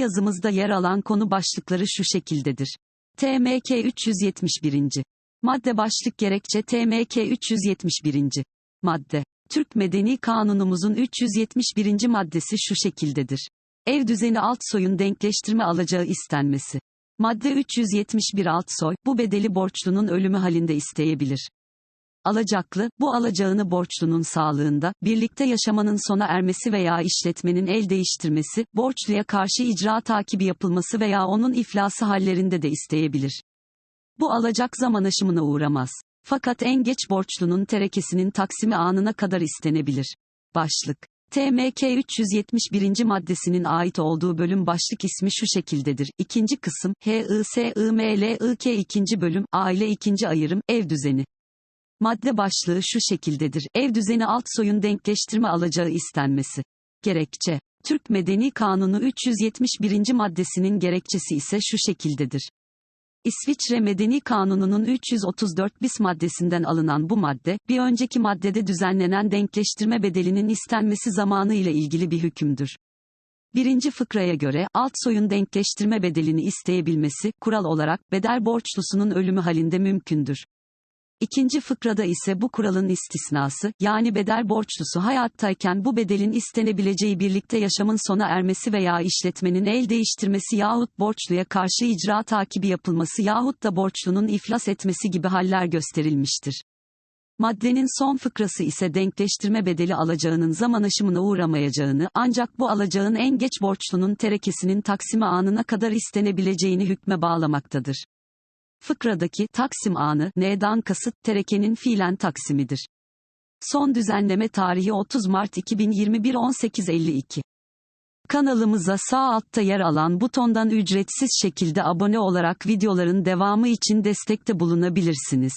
yazımızda yer alan konu başlıkları şu şekildedir. TMK 371. Madde başlık gerekçe TMK 371. Madde. Türk Medeni Kanunumuzun 371. maddesi şu şekildedir. Ev düzeni alt soyun denkleştirme alacağı istenmesi. Madde 371 alt soy, bu bedeli borçlunun ölümü halinde isteyebilir. Alacaklı, bu alacağını borçlunun sağlığında, birlikte yaşamanın sona ermesi veya işletmenin el değiştirmesi, borçluya karşı icra takibi yapılması veya onun iflası hallerinde de isteyebilir. Bu alacak zaman aşımına uğramaz. Fakat en geç borçlunun terekesinin taksimi anına kadar istenebilir. Başlık. TMK 371. maddesinin ait olduğu bölüm başlık ismi şu şekildedir. İkinci kısım, HISIMLIK ikinci bölüm, aile ikinci ayırım, ev düzeni. Madde başlığı şu şekildedir. Ev düzeni alt soyun denkleştirme alacağı istenmesi. Gerekçe. Türk Medeni Kanunu 371. maddesinin gerekçesi ise şu şekildedir. İsviçre Medeni Kanunu'nun 334 bis maddesinden alınan bu madde, bir önceki maddede düzenlenen denkleştirme bedelinin istenmesi zamanı ile ilgili bir hükümdür. Birinci fıkraya göre, alt soyun denkleştirme bedelini isteyebilmesi, kural olarak, bedel borçlusunun ölümü halinde mümkündür. İkinci fıkrada ise bu kuralın istisnası, yani bedel borçlusu hayattayken bu bedelin istenebileceği birlikte yaşamın sona ermesi veya işletmenin el değiştirmesi yahut borçluya karşı icra takibi yapılması yahut da borçlunun iflas etmesi gibi haller gösterilmiştir. Maddenin son fıkrası ise denkleştirme bedeli alacağının zaman aşımına uğramayacağını ancak bu alacağın en geç borçlunun terekesinin taksimi anına kadar istenebileceğini hükme bağlamaktadır. Fıkradaki taksim anı N'dan kasıt terekenin fiilen taksimidir. Son düzenleme tarihi 30 Mart 2021 18.52. Kanalımıza sağ altta yer alan butondan ücretsiz şekilde abone olarak videoların devamı için destekte bulunabilirsiniz.